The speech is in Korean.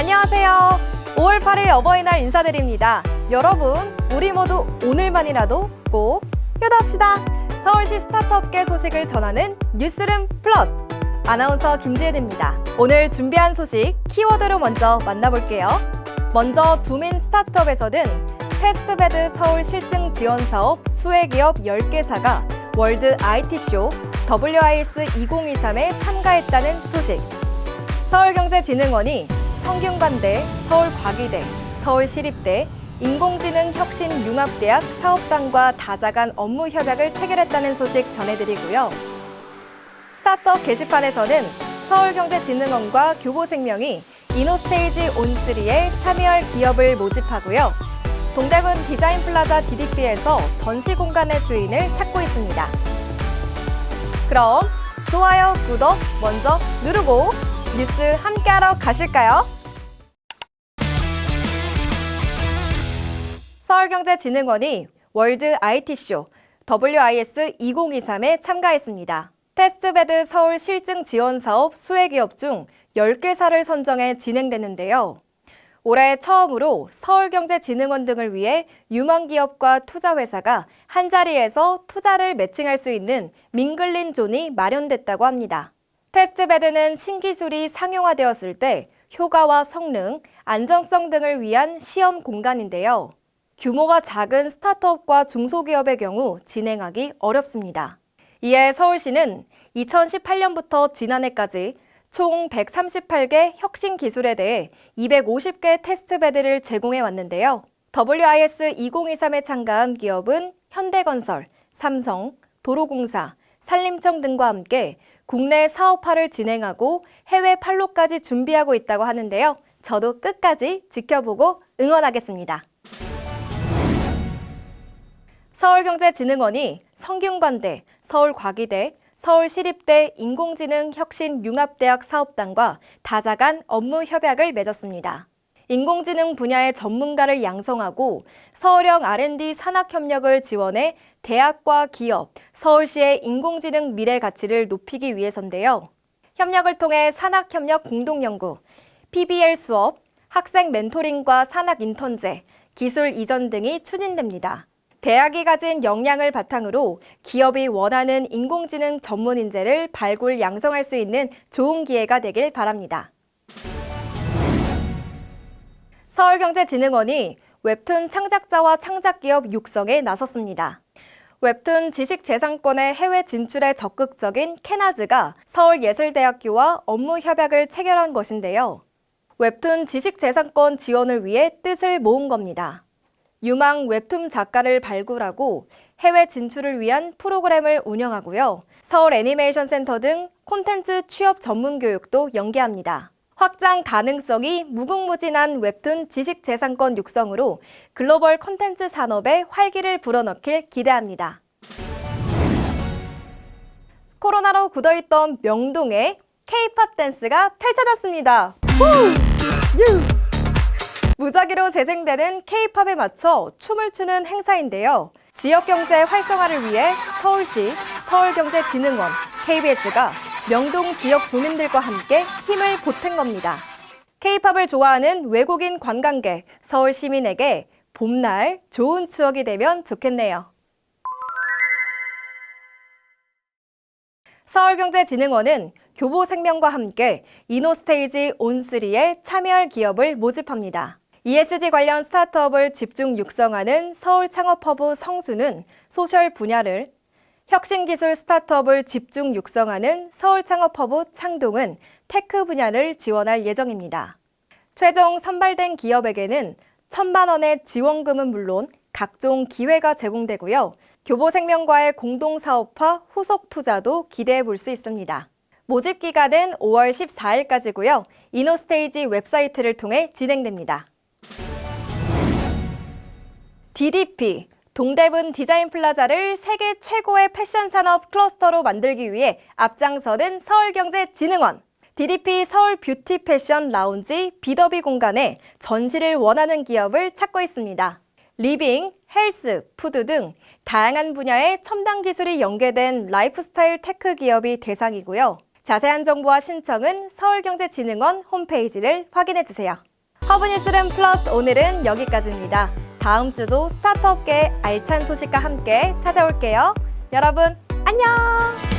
안녕하세요. 5월 8일 어버이날 인사드립니다. 여러분, 우리 모두 오늘만이라도 꼭 효도합시다. 서울시 스타트업계 소식을 전하는 뉴스룸 플러스 아나운서 김지혜입니다. 오늘 준비한 소식 키워드로 먼저 만나볼게요. 먼저 주민 스타트업에서는 테스트베드 서울 실증 지원 사업 수혜기업 10개사가 월드 IT쇼 WIS 2023에 참가했다는 소식. 서울경제진흥원이 성균관대, 서울과기대, 서울시립대, 인공지능혁신융합대학 사업단과 다자간 업무 협약을 체결했다는 소식 전해드리고요. 스타트업 게시판에서는 서울경제진흥원과 교보생명이 이노스테이지 온3에 참여할 기업을 모집하고요. 동대문 디자인 플라자 DDP에서 전시 공간의 주인을 찾고 있습니다. 그럼 좋아요, 구독 먼저 누르고 뉴스 함께하러 가실까요? 서울경제진흥원이 월드 IT쇼 WIS 2023에 참가했습니다. 테스트베드 서울 실증 지원 사업 수혜 기업 중 10개사를 선정해 진행되는데요. 올해 처음으로 서울경제진흥원 등을 위해 유망 기업과 투자회사가 한자리에서 투자를 매칭할 수 있는 민글린 존이 마련됐다고 합니다. 테스트베드는 신기술이 상용화되었을 때 효과와 성능, 안정성 등을 위한 시험 공간인데요. 규모가 작은 스타트업과 중소기업의 경우 진행하기 어렵습니다. 이에 서울시는 2018년부터 지난해까지 총 138개 혁신 기술에 대해 250개 테스트베드를 제공해 왔는데요. WIS 2023에 참가한 기업은 현대건설, 삼성, 도로공사, 산림청 등과 함께 국내 사업화를 진행하고 해외 판로까지 준비하고 있다고 하는데요. 저도 끝까지 지켜보고 응원하겠습니다. 서울경제진흥원이 성균관대, 서울과기대, 서울시립대 인공지능혁신융합대학 사업단과 다자간 업무 협약을 맺었습니다. 인공지능 분야의 전문가를 양성하고 서울형 R&D 산학협력을 지원해 대학과 기업, 서울시의 인공지능 미래 가치를 높이기 위해서인데요. 협력을 통해 산학협력 공동연구, PBL 수업, 학생 멘토링과 산학 인턴제, 기술 이전 등이 추진됩니다. 대학이 가진 역량을 바탕으로 기업이 원하는 인공지능 전문 인재를 발굴 양성할 수 있는 좋은 기회가 되길 바랍니다. 서울경제진흥원이 웹툰 창작자와 창작기업 육성에 나섰습니다. 웹툰 지식재산권의 해외 진출에 적극적인 캐나즈가 서울예술대학교와 업무 협약을 체결한 것인데요. 웹툰 지식재산권 지원을 위해 뜻을 모은 겁니다. 유망 웹툰 작가를 발굴하고 해외 진출을 위한 프로그램을 운영하고요. 서울 애니메이션 센터 등 콘텐츠 취업 전문 교육도 연계합니다. 확장 가능성이 무궁무진한 웹툰 지식 재산권 육성으로 글로벌 콘텐츠 산업에 활기를 불어넣길 기대합니다. 코로나로 굳어있던 명동에 K-팝 댄스가 펼쳐졌습니다. 후! 유! 무작위로 재생되는 K-팝에 맞춰 춤을 추는 행사인데요. 지역 경제 활성화를 위해 서울시, 서울경제진흥원, KBS가 명동 지역 주민들과 함께 힘을 보탠 겁니다. K-팝을 좋아하는 외국인 관광객, 서울 시민에게 봄날 좋은 추억이 되면 좋겠네요. 서울경제진흥원은 교보생명과 함께 이노스테이지 온3에 참여할 기업을 모집합니다. ESG 관련 스타트업을 집중 육성하는 서울 창업허브 성수는 소셜 분야를, 혁신기술 스타트업을 집중 육성하는 서울 창업허브 창동은 테크 분야를 지원할 예정입니다. 최종 선발된 기업에게는 천만 원의 지원금은 물론 각종 기회가 제공되고요. 교보생명과의 공동사업화 후속 투자도 기대해 볼 수 있습니다. 모집 기간은 5월 14일까지고요. 이노스테이지 웹사이트를 통해 진행됩니다. DDP 동대문 디자인 플라자를 세계 최고의 패션 산업 클러스터로 만들기 위해 앞장서는 서울경제진흥원. DDP 서울 뷰티 패션 라운지 비더비 공간에 전시를 원하는 기업을 찾고 있습니다. 리빙, 헬스, 푸드 등 다양한 분야의 첨단 기술이 연계된 라이프스타일 테크 기업이 대상이고요. 자세한 정보와 신청은 서울경제진흥원 홈페이지를 확인해 주세요. 허브뉴스룸 플러스 오늘은 여기까지입니다. 다음 주도 스타트업계의 알찬 소식과 함께 찾아올게요. 여러분, 안녕!